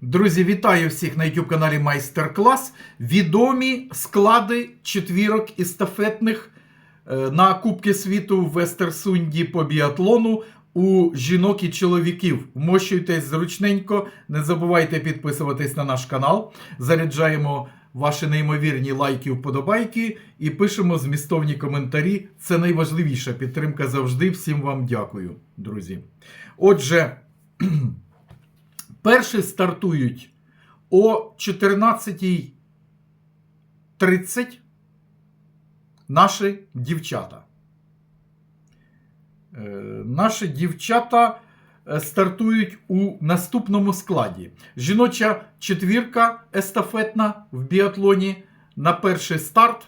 Друзі, вітаю всіх на YouTube каналі Майстер Клас. Відомі склади четвірок естафетних е, на Кубки світу в Естерсунді по біатлону у жінок і чоловіків. Вмощуйтесь зручненько, не забувайте підписуватись на наш канал. Заряджаємо ваші неймовірні лайки, вподобайки і пишемо змістовні коментарі. Це найважливіша підтримка завжди. Всім вам дякую, друзі. Отже. Перші стартують о 14.30 наші дівчата. Е, Наші дівчата е, стартують у наступному складі. Жіноча четвірка естафетна в біатлоні на перший старт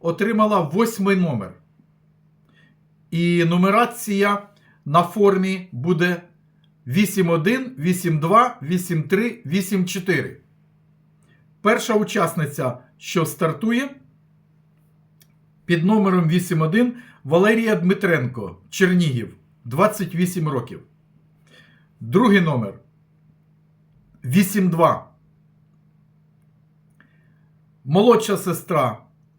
отримала восьмий номер. І нумерація на формі буде 8-1, 8-2, 8-3, 8-4. Перша учасниця, що стартує під номером 8-1 Валерія Дмитренко, Чернігів, 28 років. Другий номер 8-2. Молодша сестра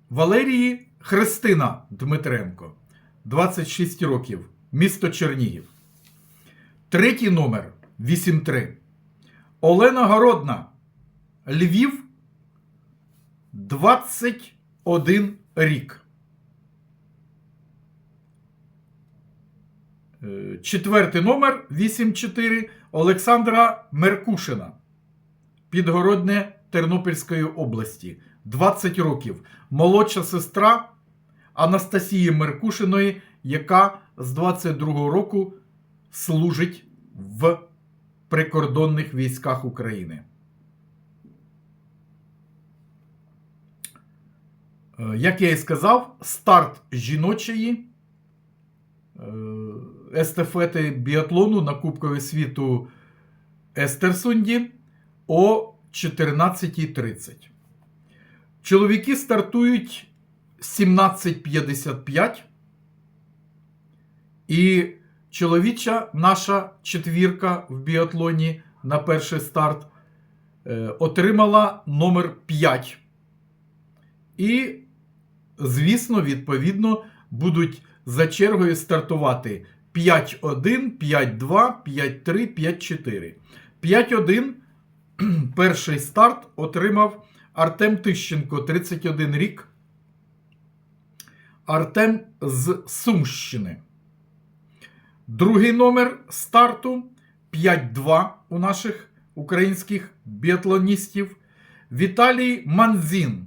Валерії Христина Дмитренко, 26 років, місто Чернігів. Третій номер 8-3. Олена Городна. Львів. 21 рік. Е, Четвертий номер 8-4 Олександра Меркушина. Підгородне Тернопільської області. 20 років. Молодша сестра Анастасії Меркушиної, яка з 22 року служить в прикордонних військах України. Е, Як я і сказав, старт жіночої е, естафети біатлону на Кубкові світу Естерсунді о 14.30. Чоловіки стартують 17.55. І чоловіча наша четвірка в біатлоні на перший старт е, отримала номер 5. І, звісно, відповідно, будуть за чергою стартувати 5-1, 5-2, 5-3, 5-4. 5-1 перший старт отримав Артем Тищенко, 31 рік. Артем з Сумщини. Другий номер старту 5-2 у наших українських біатлоністів. Віталій Манзін,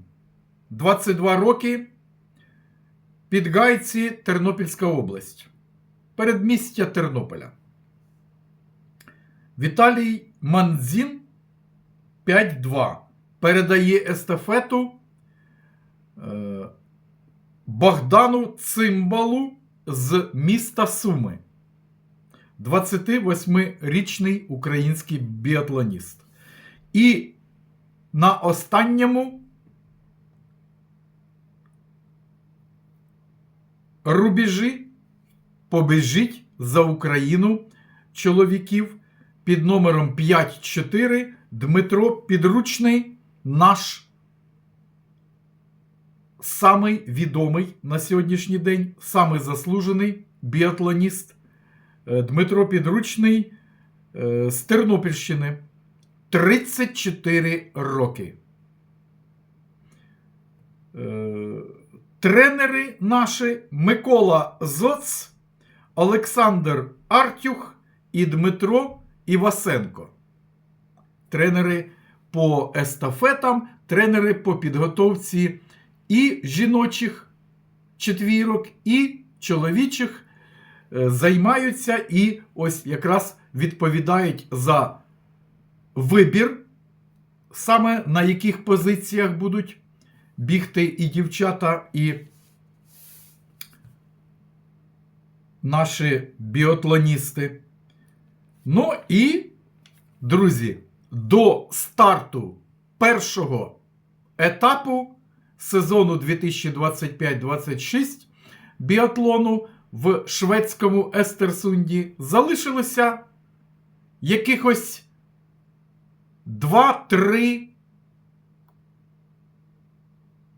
22 роки. Підгайці Тернопільська область. Передмістя Тернополя. Віталій Манзін 5-2. Передає естафету е, Богдану Цимбалу з міста Суми. 28-річний український біатлоніст. І на останньому рубежі побіжить за Україну чоловіків під номером 5-4 Дмитро Підручний, наш самий відомий на сьогоднішній день, самий заслужений біатлоніст. Е, Дмитро Підручний е, з Тернопільщини 34 роки. Е, Тренери наші Микола Зоц, Олександр Артюх і Дмитро Івасенко. Тренери по естафетам, тренери по підготовці і жіночих четвірок, і чоловічих займаються і ось якраз відповідають за вибір, саме на яких позиціях будуть бігти і дівчата, і наші біатлоністи. Ну і, друзі, до старту першого етапу сезону 2025-26 біатлону в шведському Естерсунді залишилося якихось 2-3,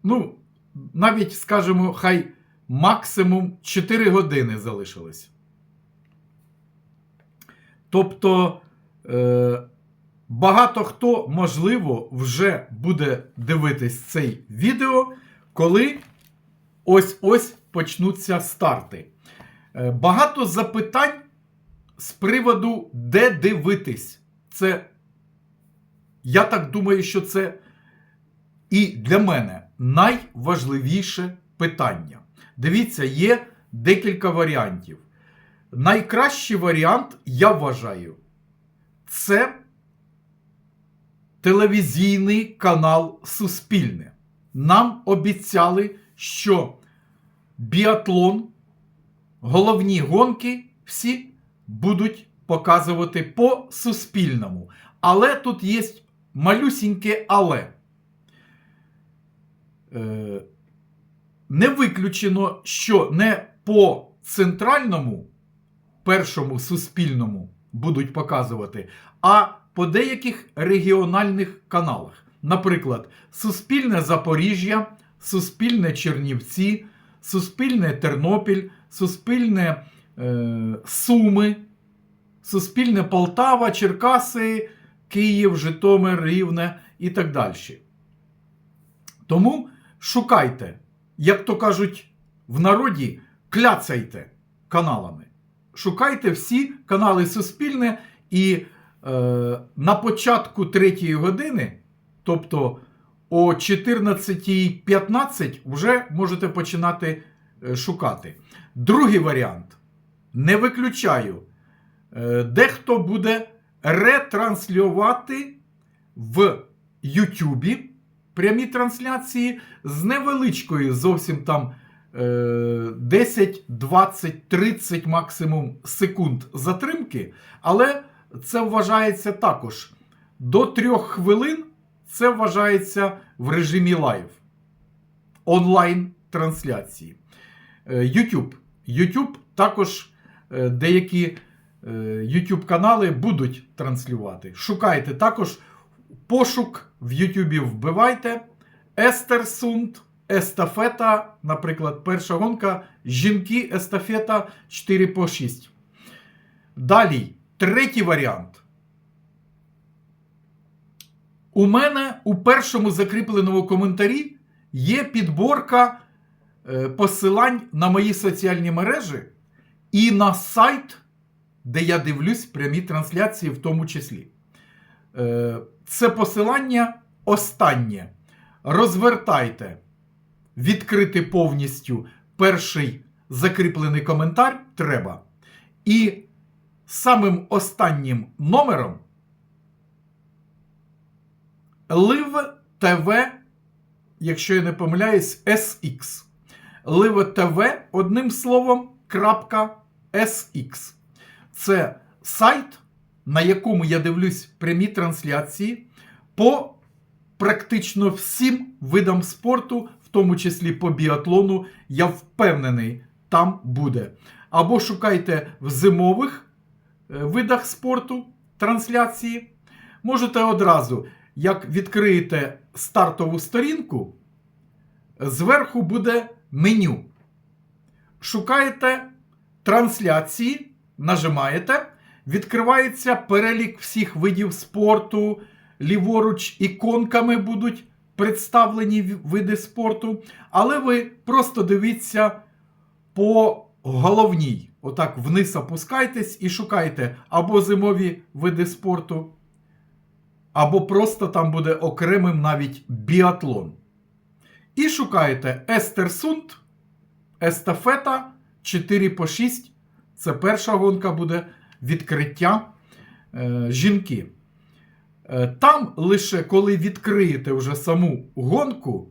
ну, навіть, скажімо, хай максимум 4 години залишилось. Тобто, е, багато хто, можливо, вже буде дивитись цей відео, коли ось-ось почнуться старти. Е, багато запитань з приводу, де дивитись. Це, я так думаю, що це і для мене найважливіше питання. Дивіться, є декілька варіантів. Найкращий варіант, я вважаю, це телевізійний канал Суспільне. Нам обіцяли, що біатлон, головні гонки всі будуть показувати по Суспільному. Але тут є малюсіньке але. Е, не виключено, що не по центральному першому суспільному будуть показувати, а по деяких регіональних каналах. Наприклад, Суспільне Запоріжжя, Суспільне Чернівці, Суспільне Тернопіль, Суспільне е, Суми, Суспільне Полтава, Черкаси, Київ, Житомир, Рівне і так далі. Тому шукайте, як то кажуть в народі, кляцайте каналами. Шукайте всі канали Суспільне і е, на початку третьої години, тобто о 14.15, вже можете починати шукати. Другий варіант. Не виключаю. Е, дехто буде ретранслювати в Ютубі прямі трансляції з невеличкою зовсім там е, 10, 20, 30 максимум секунд затримки, але це вважається також до 3 хвилин. Це вважається в режимі лайв онлайн трансляції. Е, YouTube. YouTube також е, деякі е, YouTube канали будуть транслювати. Шукайте також пошук в YouTube вбивайте. Естерсунд, естафета, наприклад, перша гонка. Жінки естафета 4 по 6. Далі, третій варіант. У мене у першому закріпленому коментарі є підборка посилань на мої соціальні мережі і на сайт, де я дивлюсь прямі трансляції, в тому числі. Е, це посилання останнє. Розвертайте, відкрити повністю перший закріплений коментар треба. І самим останнім номером Live TV, якщо я не помиляюсь, SX. Live TV, одним словом, SX. Це сайт, на якому я дивлюсь прямі трансляції по практично всім видам спорту, в тому числі по біатлону. Я впевнений, там буде. Або шукайте в зимових е, видах спорту трансляції. Можете одразу, як відкриєте стартову сторінку, зверху буде меню. Шукаєте трансляції, нажимаєте, відкривається перелік всіх видів спорту. Ліворуч іконками будуть представлені види спорту, але ви просто дивіться по головній. Отак вниз опускайтесь і шукайте або зимові види спорту, або просто там буде окремим навіть біатлон. І шукаєте Естерсунд, естафета 4 по 6. Це перша гонка буде відкриття е, жінки. Е, Там лише коли відкриєте вже саму гонку,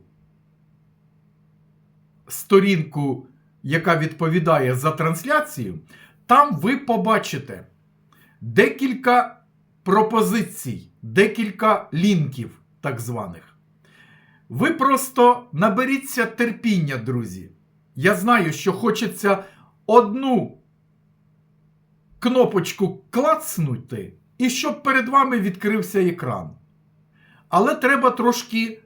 сторінку, яка відповідає за трансляцію, там ви побачите декілька пропозицій, декілька лінків, так званих. Ви просто наберіться терпіння, друзі. Я знаю, що хочеться одну кнопочку клацнути, і щоб перед вами відкрився екран. але треба трошки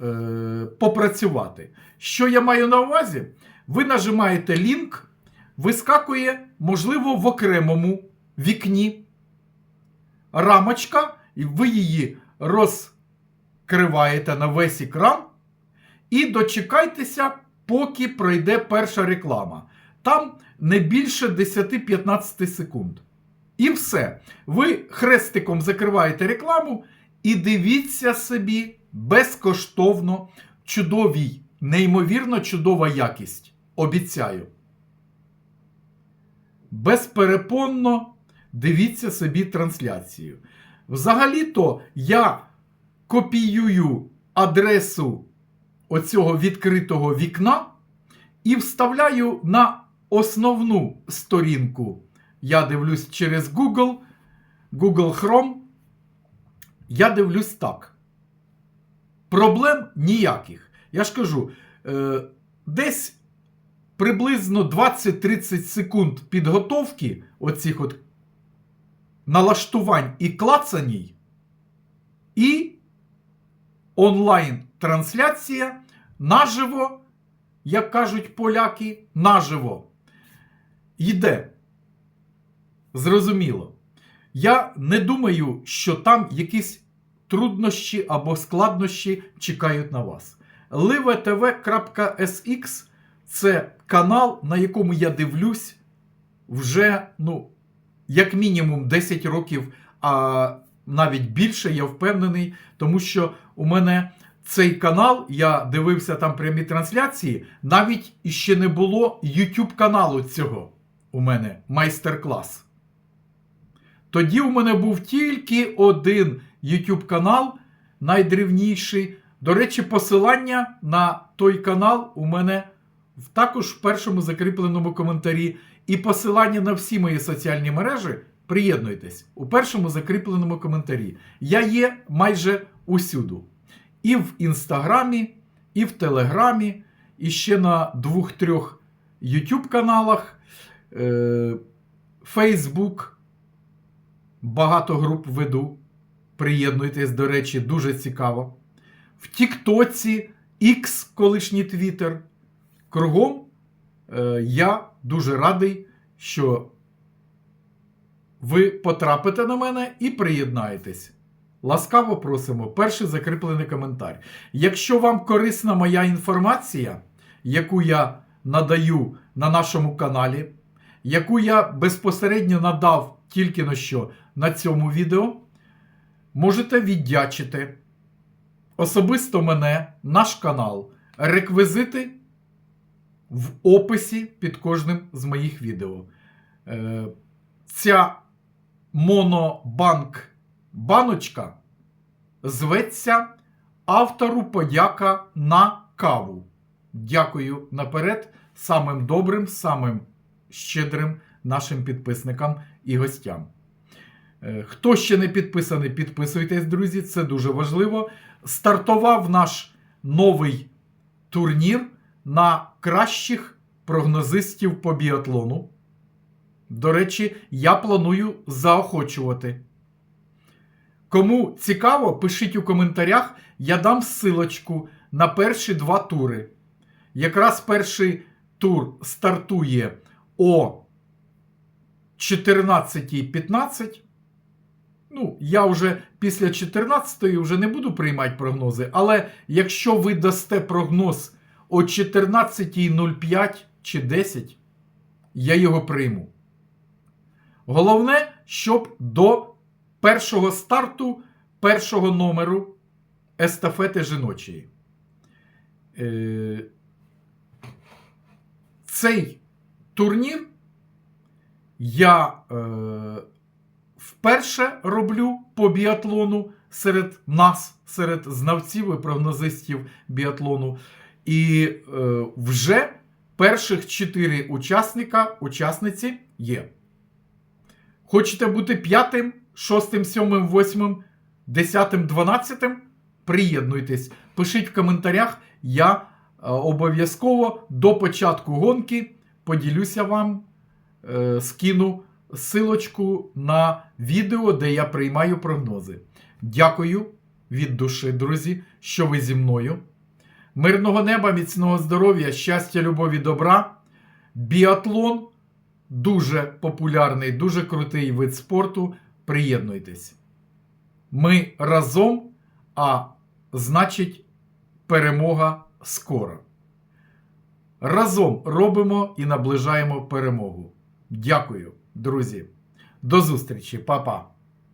е, попрацювати. Що я маю на увазі? Ви нажимаєте лінк, вискакує, можливо, в окремому вікні рамочка, і ви її розкриваєте на весь екран. І дочекайтеся, поки пройде перша реклама. Там не більше 10-15 секунд. І все. Ви хрестиком закриваєте рекламу і дивіться собі безкоштовно чудовій, неймовірно чудова якість. Обіцяю. Безперепонно дивіться собі трансляцію. Взагалі-то я копіюю адресу оцього відкритого вікна і вставляю на основну сторінку. Я дивлюсь через Google, Google Chrome. Я дивлюсь так. Проблем ніяких. Я ж кажу, е, десь приблизно 20-30 секунд підготовки оцих от налаштувань і клацаній, і онлайн-трансляція наживо, як кажуть поляки, наживо. Йде. Зрозуміло. Я не думаю, що там якісь труднощі або складнощі чекають на вас. livetv.sx це канал, на якому я дивлюсь вже, ну, як мінімум 10 років, а навіть більше, я впевнений, тому що у мене цей канал, я дивився там прямі трансляції, навіть іще не було YouTube каналу цього. У мене майстер-клас. Тоді у мене був тільки один YouTube канал, найдрівніший. До речі, посилання на той канал у мене також в першому закріпленому коментарі. І посилання на всі мої соціальні мережі. Приєднуйтесь у першому закріпленому коментарі. Я є майже усюду. І в Інстаграмі, і в Телеграмі, і ще на двох-трьох YouTube каналах, Facebook. Багато груп веду. Приєднуйтесь, до речі, дуже цікаво. В Тіктоці, X, колишній Твіттер. Кругом е, я дуже радий, що ви потрапите на мене і приєднаєтесь. Ласкаво просимо, перший закріплений коментар. Якщо вам корисна моя інформація, яку я надаю на нашому каналі, яку я безпосередньо надав тільки на що на цьому відео, можете віддячити особисто мене, наш канал, реквізити в описі під кожним з моїх відео. Е, Ця монобанк баночка зветься автору подяка на каву. Дякую наперед самим добрим, самим щедрим нашим підписникам і гостям. Е, Хто ще не підписаний, підписуйтесь, друзі, це дуже важливо. Стартував наш новий турнір на кращих прогнозистів по біатлону. До речі, я планую заохочувати. Кому цікаво, пишіть у коментарях, я дам ссылочку на перші два тури. Якраз перший тур стартує о 14.15. Ну, я вже після 14-ї вже не буду приймати прогнози, але якщо ви дасте прогноз о 14.05 чи 10, я його прийму. Головне, щоб до першого старту першого номеру естафети жіночої. Е, Цей турнір я е, вперше роблю по біатлону серед нас, серед знавців і прогнозистів біатлону. І е, вже перших чотири учасника, учасниці є. Хочете бути п'ятим, шостим, сьомим, восьмим, десятим, дванадцятим? Приєднуйтесь. Пишіть в коментарях. Я е, обов'язково до початку гонки поділюся вам, е, скину силочку на відео, де я приймаю прогнози. Дякую від душі, друзі, що ви зі мною. Мирного неба, міцного здоров'я, щастя, любові, добра. Біатлон дуже популярний, дуже крутий вид спорту. Приєднуйтесь. Ми разом, а значить, перемога скоро. Разом робимо і наближаємо перемогу. Дякую, друзі. До зустрічі, Па-па.